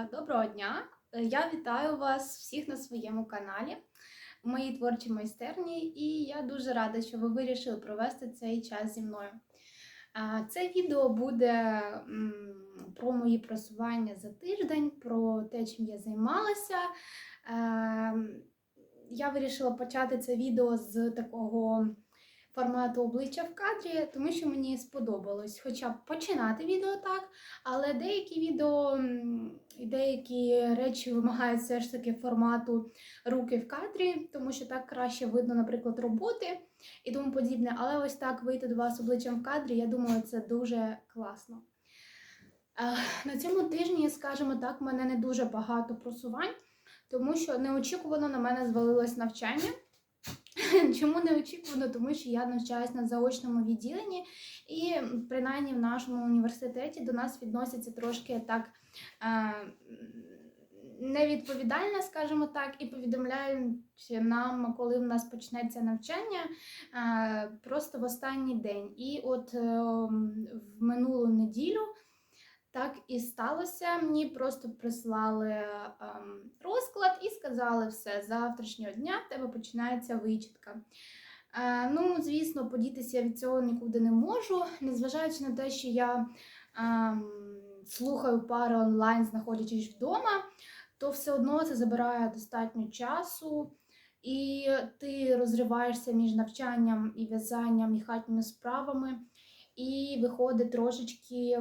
Е, Доброго дня! Е, Я вітаю вас всіх на своєму каналі, в моїй творчій майстерні, і я дуже рада, що ви вирішили провести цей час зі мною. Е, Це відео буде про мої просування за тиждень, про те, чим я займалася. Я вирішила почати це відео з такого формату обличчя в кадрі, тому що мені сподобалось хоча б починати відео так, але деякі відео і деякі речі вимагають все ж таки формату руки в кадрі, тому що так краще видно, наприклад, роботи і тому подібне. Але ось так вийти до вас обличчям в кадрі, я думаю, це дуже класно. Е, На цьому тижні, скажімо так, в мене не дуже багато просувань, тому що неочікувано на мене звалилось навчання. Чому неочікувано? Тому що я навчаюсь на заочному відділенні, і принаймні в нашому університеті до нас відносяться трошки так е, невідповідально, скажімо так, і повідомляють нам, коли в нас почнеться навчання, е, просто в останній день. І от е, в минулу неділю. Так і сталося. Мені просто прислали ем, розклад і сказали, все, з завтрашнього дня в тебе починається вичітка. Е, ну, звісно, подітися я від цього нікуди не можу, незважаючи на те, що я ем, слухаю пари онлайн, знаходячись вдома, то все одно це забирає достатньо часу. І ти розриваєшся між навчанням і в'язанням і хатніми справами, і виходить трошечки.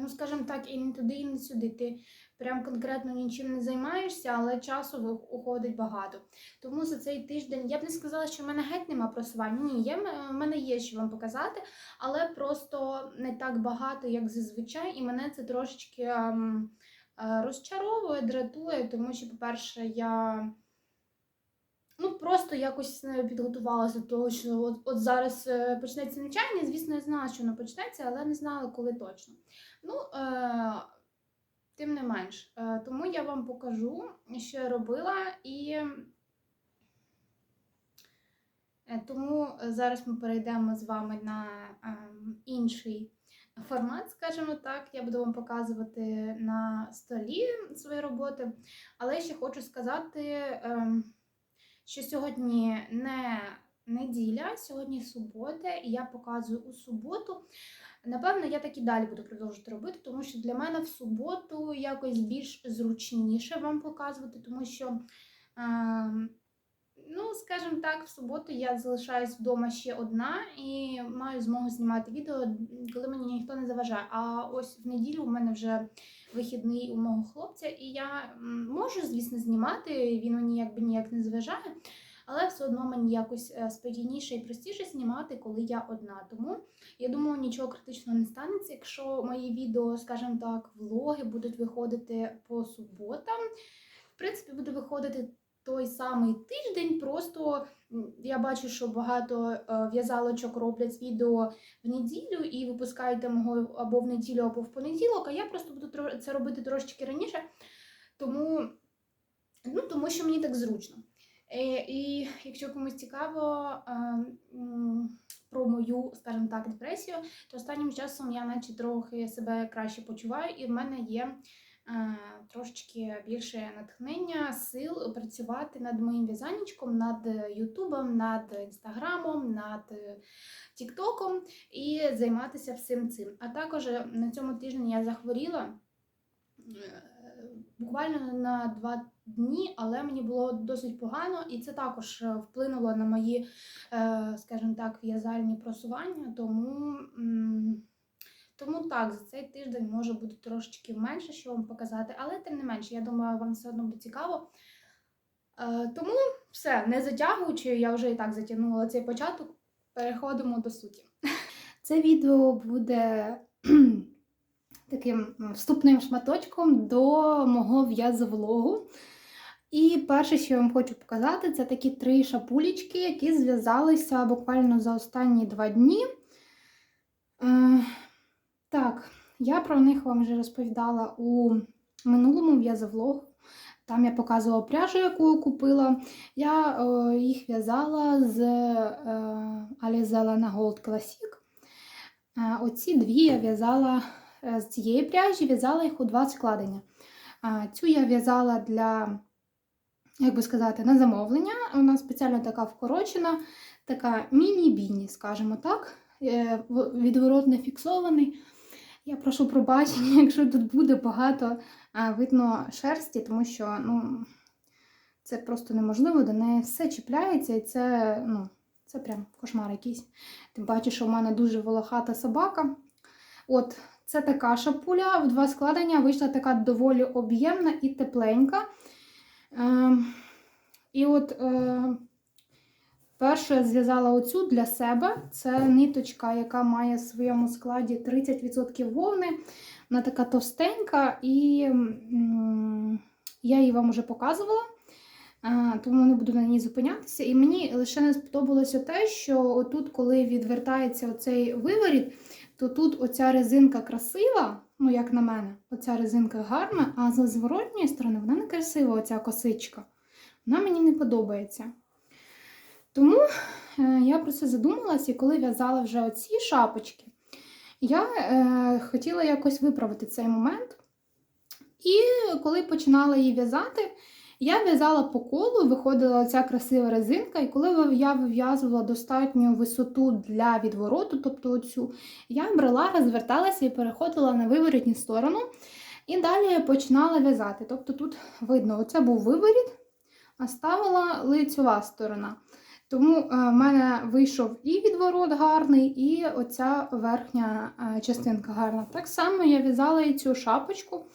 Ну, скажімо так, і не туди, і не сюди. Ти прям конкретно нічим не займаєшся, але часу уходить багато. Тому за цей тиждень я б не сказала, що в мене геть нема просувань. Ні, є, в мене є що вам показати, але просто не так багато, як зазвичай, і мене це трошечки ем, е, розчаровує, дратує, тому що, по-перше, я. Ну, просто якось не підготувалася до того, що от, от зараз е, почнеться навчання. Звісно, я знала, що воно почнеться, але не знала, коли точно. Ну, е, тим не менш, е, тому я вам покажу, що я робила, і е, тому зараз ми перейдемо з вами на е, інший формат, скажімо так. Я буду вам показувати на столі свої роботи. Але ще хочу сказати, е, що сьогодні не неділя, сьогодні субота, і я показую у суботу. Напевно, я так і далі буду продовжувати робити, тому що для мене в суботу якось більш зручніше вам показувати, тому що, е, ну, скажімо так, в суботу я залишаюсь вдома ще одна і маю змогу знімати відео, коли мені ніхто не заважає. А ось в неділю у мене вже вихідний у мого хлопця, і я можу, звісно, знімати, він мені якби ніяк не зважає, Але все одно мені якось е, спокійніше і простіше знімати, коли я одна. Тому я думаю, нічого критичного не станеться, якщо мої відео, скажімо так, влоги будуть виходити по суботам. В принципі, буде виходити той самий тиждень. Просто я бачу, що багато е, в'язалочок роблять відео в неділю і випускають його або в неділю, або в понеділок. А я просто буду це робити трошечки раніше, тому, ну, тому що мені так зручно. Е, І якщо комусь цікаво е, про мою, скажімо так, депресію, то останнім часом я наче трохи себе краще почуваю, і в мене є трошечки більше натхнення, сил працювати над моїм в'язаннячком, над Ютубом, над Інстаграмом, над е, Тіктоком і займатися всім цим. А також е, на цьому тижні я захворіла. е, Буквально на два дні, але мені було досить погано, і це також е, вплинуло на мої, е, скажімо так, в'язальні просування. Тому, тому так, за цей тиждень може бути трошечки менше, що вам показати, але тим не менше, я думаю, вам все одно буде цікаво. Е, Тому все, не затягуючи, я вже і так затягнула цей початок. Переходимо до суті. Це відео буде таким вступним шматочком до мого в'язовлогу. І перше, що я вам хочу показати, це такі три шапулечки, які зв'язалися буквально за останні два дні. Е, я про них вам вже розповідала у минулому в'язовлогу. Там я показувала пряжу, яку я купила. Я е, їх в'язала з е, на Gold Classic. Е, оці дві я в'язала е, з цієї пряжі, в'язала їх у два складення. А, Цю я в'язала для, як би сказати, на замовлення. Вона спеціально така вкорочена, така міні-біні, скажімо так. Е, Відворот не фіксований. Я прошу пробачення, якщо тут буде багато видно шерсті, тому що ну, це просто неможливо, до неї все чіпляється, і це, ну, це прям кошмар якийсь. Тим паче, що в мене дуже волохата собака. От, це така шапуля в два складення, вийшла така доволі об'ємна і тепленька. Е, і от е, першу я зв'язала оцю для себе. Це ниточка, яка має в своєму складі 30% вовни. Вона така товстенька, і я її вам вже показувала. Тому не буду на ній зупинятися. І мені лише не сподобалося те, що тут, коли відвертається оцей виворіт, то тут оця резинка красива, ну як на мене, оця резинка гарна, а з зворотньої сторони вона не красива, оця косичка. Вона мені не подобається. Тому е, я про це задумалась, і коли в'язала вже оці шапочки, я е, хотіла якось виправити цей момент. І коли починала її в'язати, я в'язала по колу, виходила оця красива резинка, і коли я вив'язувала достатню висоту для відвороту, тобто оцю, я брала, розверталася і переходила на виворітню сторону. І далі починала в'язати. Тобто тут видно, оце був виворіт, а ставила лицьова сторона. Тому е, в мене вийшов і відворот гарний, і оця верхня е, частинка гарна. Так само я в'язала і цю шапочку.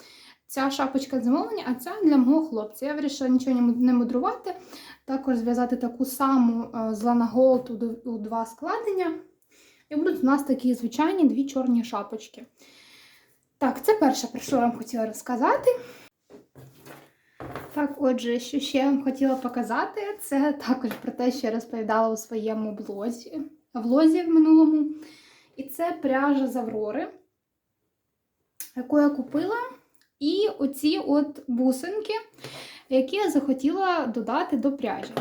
Ця шапочка замовлення, а ця для мого хлопця. Я вирішила нічого не мудрувати. Також зв'язати таку саму е, з Lana у два складення. І будуть у нас такі звичайні дві чорні шапочки. Так, це перше, про що я вам хотіла розказати. Так, отже, що ще я вам хотіла показати, це також про те, що я розповідала у своєму блозі, влозі в минулому. І це пряжа з Аврори, яку я купила. І оці от бусинки, які я захотіла додати до пряжі.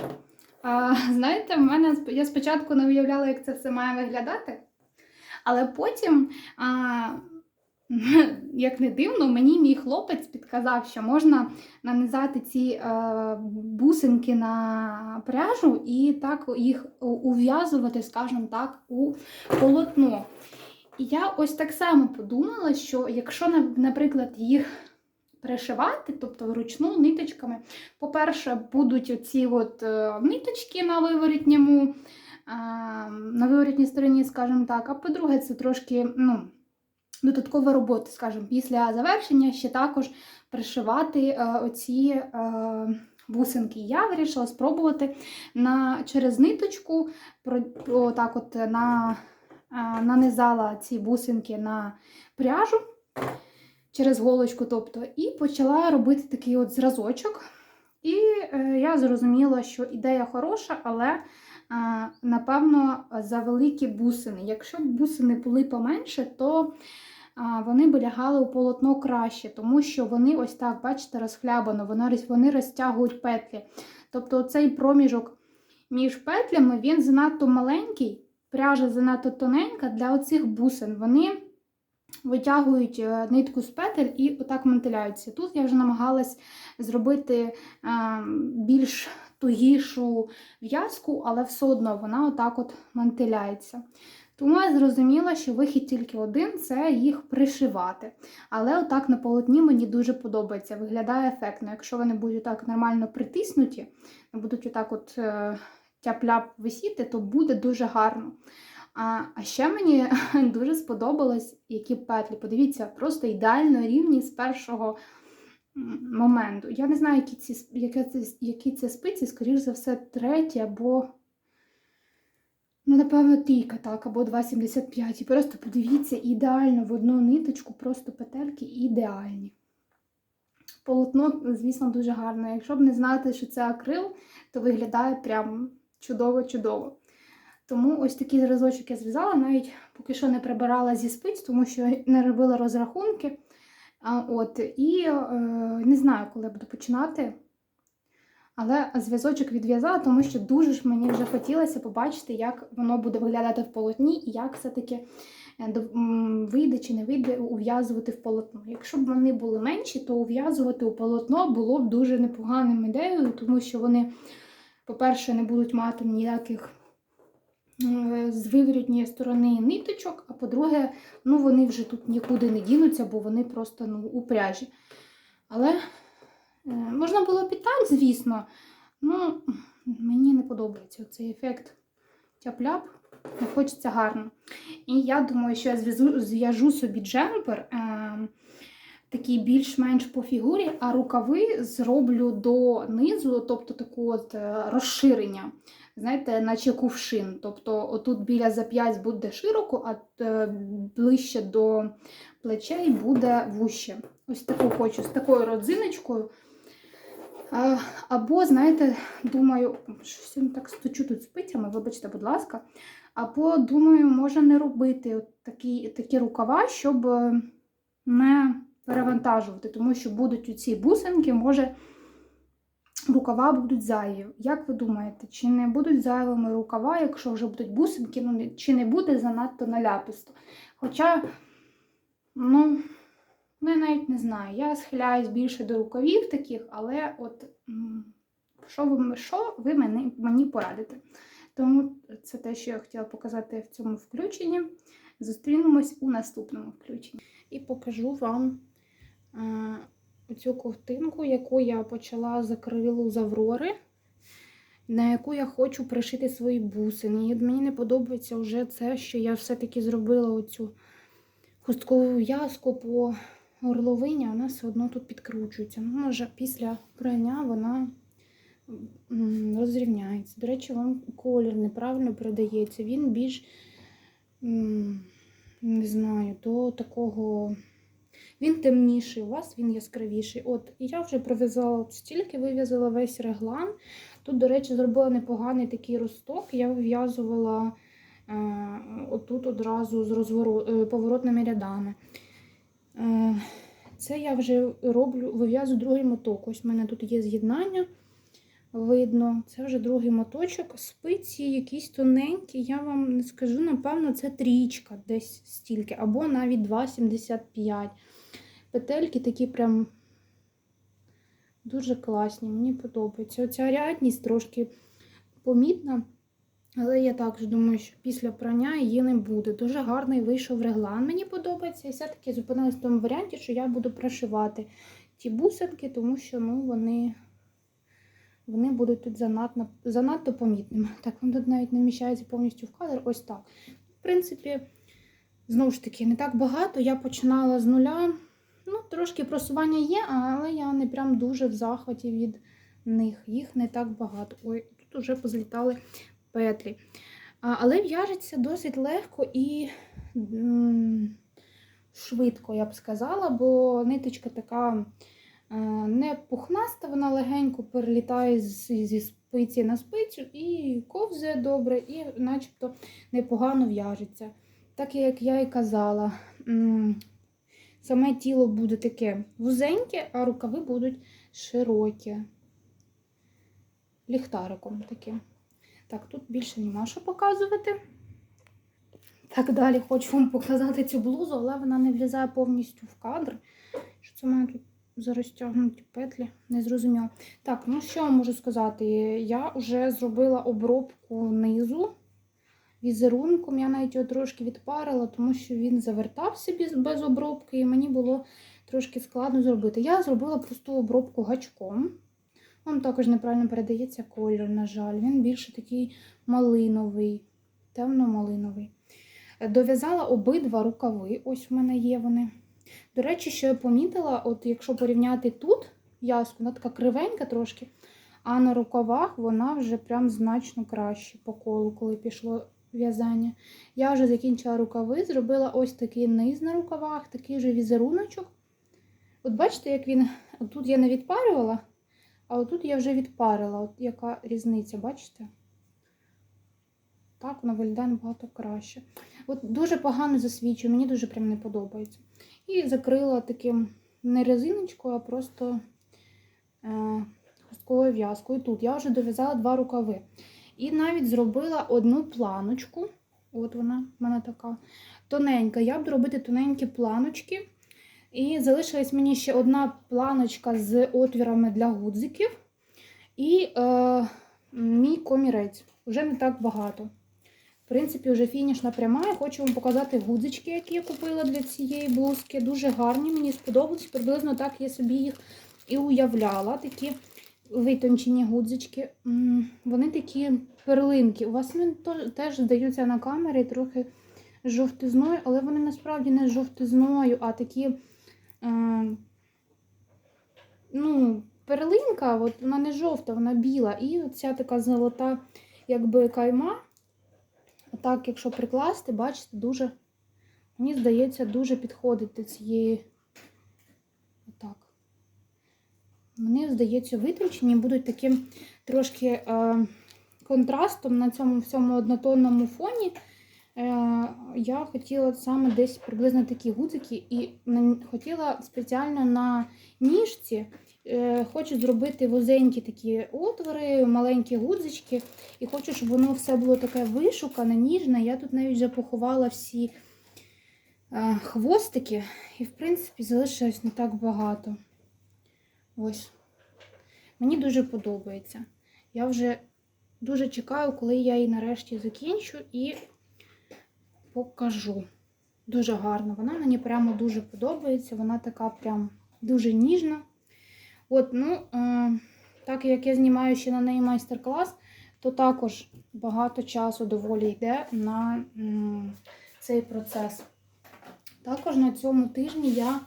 А, знаєте, в мене я спочатку не уявляла, як це все має виглядати. Але потім, а, як не дивно, мені мій хлопець підказав, що можна нанизати ці е, бусинки на пряжу і так їх ув'язувати, скажімо так, у полотно. І я ось так само подумала, що якщо, наприклад, їх пришивати, тобто вручну ниточками, по-перше, будуть оці от е, ниточки на виворітньому, а, на виворітній стороні, скажімо так, а по-друге, це трошки ну, додаткова робота, скажімо, після завершення ще також пришивати е, оці е, бусинки. Я вирішила спробувати на, через ниточку, про, про, так от на, е, нанизала ці бусинки на пряжу через голочку, тобто, і почала робити такий от зразочок. І я зрозуміла, що ідея хороша, але напевно за великі бусини. Якщо бусини були поменше, то вони б лягали у полотно краще, тому що вони ось так, бачите, розхлябано, вони, розтягують петлі. Тобто цей проміжок між петлями він занадто маленький, пряжа занадто тоненька для оцих бусин. Вони витягують е, нитку з петель і отак мантиляються. Тут я вже намагалась зробити е, більш тугішу в'язку, але все одно вона отак от мантиляється. Тому я зрозуміла, що вихід тільки один це їх пришивати. Але отак на полотні мені дуже подобається, виглядає ефектно. Якщо вони будуть так нормально притиснуті, будуть отак от е, тяп-ляп висіти, то буде дуже гарно. А, а ще мені дуже сподобалось, які петлі. Подивіться, просто ідеально рівні з першого моменту. Я не знаю, які, ці, яке це, які це спиці, скоріш за все, треті або, ну, напевно, трійка, так, або 2,75. І просто подивіться, ідеально в одну ниточку, просто петельки ідеальні. Полотно, звісно, дуже гарне. Якщо б не знати, що це акрил, то виглядає прям чудово-чудово. Тому ось такий зразочок я зв'язала, навіть поки що не прибирала зі спиць, тому що не робила розрахунки. От, і е, не знаю, коли буду починати. Але зв'язочок відв'язала, тому що дуже ж мені вже хотілося побачити, як воно буде виглядати в полотні і як все-таки е, вийде чи не вийде ув'язувати в полотно. Якщо б вони були менші, то ув'язувати у полотно було б дуже непоганим ідеєю, тому що вони, по-перше, не будуть мати ніяких з виворітньої сторони ниточок, а по-друге, ну вони вже тут нікуди не дінуться, бо вони просто ну, у пряжі. Але можна було так, звісно. Ну, мені не подобається цей ефект тяп-ляп. Не хочеться гарно. І я думаю, що я зв'яжу собі джемпер. Е, Такий більш-менш по фігурі, а рукави зроблю до низу, тобто таку от е, розширення, знаєте, наче кувшин. Тобто отут біля зап'ять буде широко, а е, ближче до плечей буде вуще. Ось таку хочу, з такою родзиночкою. А, Або, знаєте, думаю, щось я так стучу тут спицями, вибачте, будь ласка. Або, думаю, може не робити такі, такі рукава, щоб е, не перевантажувати, тому що будуть у ці бусинки, може рукава будуть зайві. Як ви думаєте, чи не будуть зайвими рукава, якщо вже будуть бусинки, ну, чи не буде занадто наляписто? Хоча, ну, ну, я навіть не знаю. Я схиляюсь більше до рукавів таких, але от що ви, що ви мені, мені порадите? Тому це те, що я хотіла показати в цьому включенні. Зустрінемось у наступному включенні. І покажу вам е, цю ковтинку, яку я почала з акрилу з Аврори, на яку я хочу пришити свої бусини. І мені не подобається вже це, що я все-таки зробила оцю хусткову в'язку по горловині, вона все одно тут підкручується. Ну, може, після прання вона розрівняється. До речі, вам колір неправильно передається. Він більш, не знаю, до такого. Він темніший, у вас він яскравіший. От, я вже пров'язала стільки, вив'язала весь реглан. Тут, до речі, зробила непоганий такий росток. Я вив'язувала е, отут одразу з розворот, е, поворотними рядами. Е, це я вже роблю, вив'язую другий моток. Ось в мене тут є з'єднання. Видно, це вже другий моточок. Спиці якісь тоненькі, я вам не скажу, напевно, це трічка десь стільки, або навіть 2,75. Петельки такі прям дуже класні, мені подобається. Оця рядність трошки помітна, але я також думаю, що після прання її не буде. Дуже гарний вийшов реглан, мені подобається. І все-таки зупинилась в тому варіанті, що я буду прошивати ті бусинки, тому що ну, вони вони будуть тут занадто, занадто помітними. Так, він тут навіть не вміщається повністю в кадр. Ось так. В принципі, знову ж таки, не так багато. Я починала з нуля. Ну, трошки просування є, але я не прям дуже в захваті від них. Їх не так багато. Ой, тут вже позлітали петлі. Але в'яжеться досить легко і швидко, я б сказала, бо ниточка така е, не пухнаста, вона легенько перелітає зі спиці на спицю і ковзає добре, і начебто непогано в'яжеться. Так як я і казала, саме тіло буде таке вузеньке, а рукави будуть широкі. Ліхтариком таким. Так, тут більше нема що показувати. Так, далі хочу вам показати цю блузу, але вона не влізає повністю в кадр. Що це мене тут за розтягнуті петлі? Не зрозуміло. Так, ну що я можу сказати? Я вже зробила обробку низу візерунком. Я навіть його трошки відпарила, тому що він завертався без обробки, і мені було трошки складно зробити. Я зробила просту обробку гачком. Вам також неправильно передається колір, на жаль. Він більше такий малиновий, темно-малиновий. Е, Дов'язала обидва рукави, ось в мене є вони. До речі, що я помітила, от якщо порівняти тут в'язку, вона така кривенька трошки, а на рукавах вона вже прям значно краще по колу, коли пішло в'язання. Я вже закінчила рукави, зробила ось такий низ на рукавах, такий же візеруночок. От бачите, як він. Тут я не відпарювала, а отут я вже відпарила. От яка різниця, бачите? Так, воно виглядає набагато краще. От дуже погано засвічує, мені дуже прям не подобається. І закрила таким не резиночкою, а просто е, хустковою в'язкою. Тут я вже дов'язала два рукави. І навіть зробила одну планочку. От вона в мене така тоненька. Я буду робити тоненькі планочки. І залишилась мені ще одна планочка з отвірами для гудзиків. І е, мій комірець. Вже не так багато. В принципі, вже фінішна пряма. Я хочу вам показати гудзички, які я купила для цієї блузки. Дуже гарні, мені сподобались. Приблизно так я собі їх і уявляла. Такі витончені гудзички. Вони такі перлинки. У вас вони теж здаються на камері трохи жовтизною, але вони насправді не з жовтизною, а такі. Е, ну, перлинка, от вона не жовта, вона біла. І оця така золота, якби кайма. Отак, якщо прикласти, бачите, дуже, мені здається, дуже підходить до цієї. Отак. Мені здається, витручені будуть таким трошки е, контрастом на цьому всьому однотонному фоні. Е, я хотіла саме десь приблизно такі гудзики і хотіла спеціально на ніжці. е, Хочу зробити вузенькі такі отвори, маленькі гудзички. І хочу, щоб воно все було таке вишукане, ніжне. Я тут навіть вже всі е, хвостики, і, в принципі, залишилось не так багато. Ось. Мені дуже подобається. Я вже дуже чекаю, коли я її нарешті закінчу і покажу. Дуже гарно. Вона мені прямо дуже подобається. Вона така прям дуже ніжна. От, ну, е, так як я знімаю ще на неї майстер-клас, то також багато часу доволі йде на цей процес. Також на цьому тижні я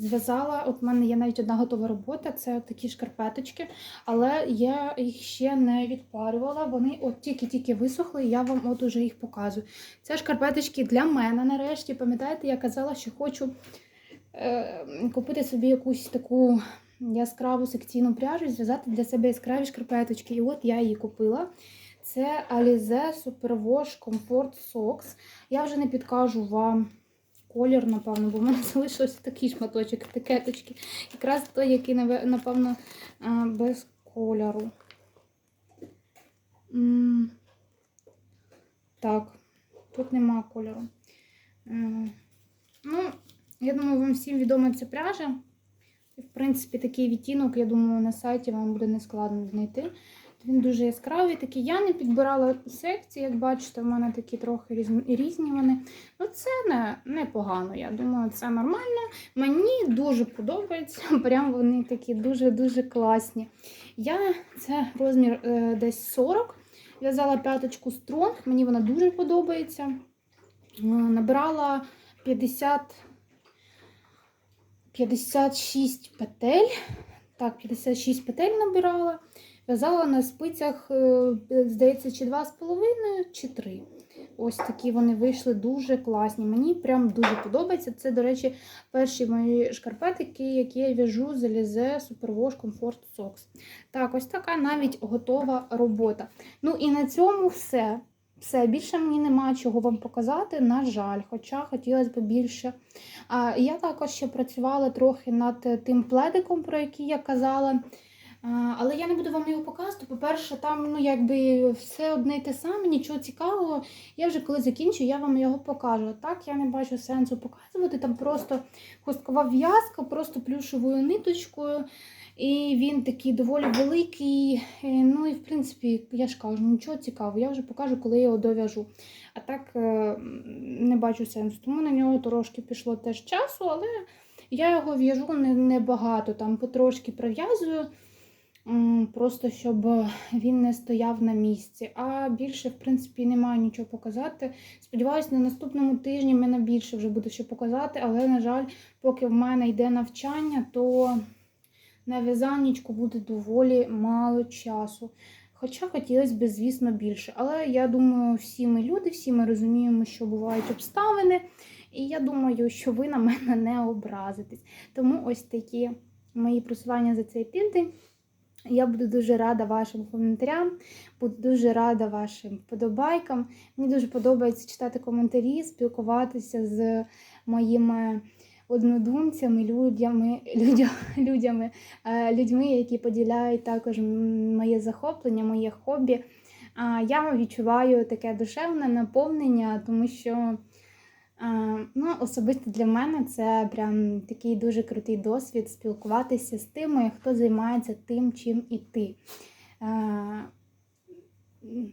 зв'язала, от в мене є навіть одна готова робота, це такі шкарпеточки, але я їх ще не відпарювала. Вони от тільки-тільки висохли, і я вам от уже їх показую. Це шкарпеточки для мене нарешті. Пам'ятаєте, я казала, що хочу е, купити собі якусь таку яскраву секційну пряжу і зв'язати для себе яскраві шкарпеточки. І от я її купила. Це Alize Superwash Comfort Socks. Я вже не підкажу вам колір, напевно, бо в мене залишився такий шматочок етикеточки. Якраз той, який, напевно, без кольору. Так, тут нема кольору. Ну, я думаю, вам всім відома ця пряжа. В принципі, такий відтінок, я думаю, на сайті вам буде нескладно знайти. Він дуже яскравий такий. Я не підбирала секції, як бачите, в мене такі трохи різні, вони. Ну, це не, непогано, я думаю, це нормально. Мені дуже подобається. Прям вони такі дуже-дуже класні. Я це розмір е, десь 40. В'язала п'яточку Стронг, мені вона дуже подобається. Набирала 50, 56 петель. Так, 56 петель набирала. В'язала на спицях, е, здається, чи 2,5, чи 3. Ось такі вони вийшли дуже класні. Мені прям дуже подобається. Це, до речі, перші мої шкарпетики, які я в'яжу з Alize Superwash Comfort Socks. Так, ось така навіть готова робота. Ну і на цьому все. Все, більше мені немає чого вам показати, на жаль, хоча хотілося б більше. А, я також ще працювала трохи над тим пледиком, про який я казала. Але я не буду вам його показувати. По-перше, там ну, якби все одне й те саме, нічого цікавого. Я вже коли закінчу, я вам його покажу. Так, я не бачу сенсу показувати. Там просто хусткова в'язка, просто плюшевою ниточкою. І він такий доволі великий. Е, Ну і в принципі, я ж кажу, нічого цікавого. Я вже покажу, коли я його дов'яжу. А так е, не бачу сенсу. Тому на нього трошки пішло теж часу, але я його в'яжу небагато, там потрошки прив'язую. Просто щоб він не стояв на місці. А більше, в принципі, немає нічого показати. Сподіваюсь, на наступному тижні в мене більше вже буде що показати, але, на жаль, поки в мене йде навчання, то на в'язаннячку буде доволі мало часу. Хоча хотілося б, звісно, більше. Але я думаю, всі ми люди, всі ми розуміємо, що бувають обставини. І я думаю, що ви на мене не образитесь. Тому ось такі мої просування за цей тиждень. Я буду дуже рада вашим коментарям, буду дуже рада вашим вподобайкам. Мені дуже подобається читати коментарі, спілкуватися з моїми однодумцями, людями, людя, людями, е, людьми, які поділяють також моє захоплення, моє хобі. я відчуваю таке душевне наповнення, тому що ну, особисто для мене це прям такий дуже крутий досвід спілкуватися з тими, хто займається тим, чим і ти. Е,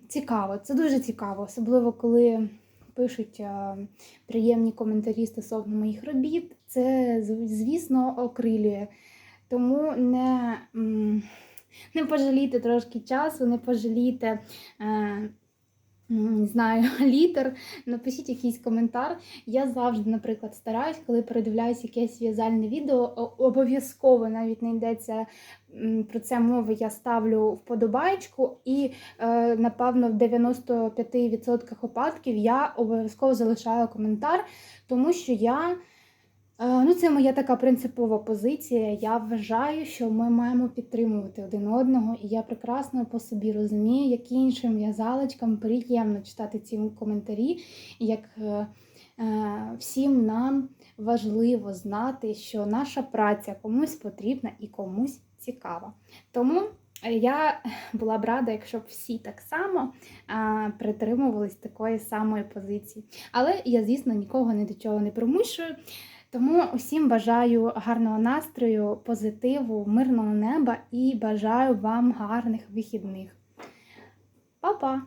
Цікаво, це дуже цікаво, особливо коли пишуть е, приємні коментарі стосовно моїх робіт. Це, звісно, окрилює. Тому не, не пожалійте трошки часу, не пожалійте. Не знаю, літер, напишіть якийсь коментар. Я завжди, наприклад, стараюсь, коли передивляюсь якесь в'язальне відео, обов'язково навіть не йдеться про це мови, я ставлю вподобайку, і е, напевно в 95% випадків я обов'язково залишаю коментар, тому що я. Е, Ну, це моя така принципова позиція. Я вважаю, що ми маємо підтримувати один одного, і я прекрасно по собі розумію, як іншим в'язалочкам приємно читати ці коментарі, як е, е, всім нам важливо знати, що наша праця комусь потрібна і комусь цікава. Тому я була б рада, якщо б всі так само а, притримувались такої самої позиції. Але я, звісно, нікого ні до чого не примушую. Тому усім бажаю гарного настрою, позитиву, мирного неба і бажаю вам гарних вихідних. Па-па!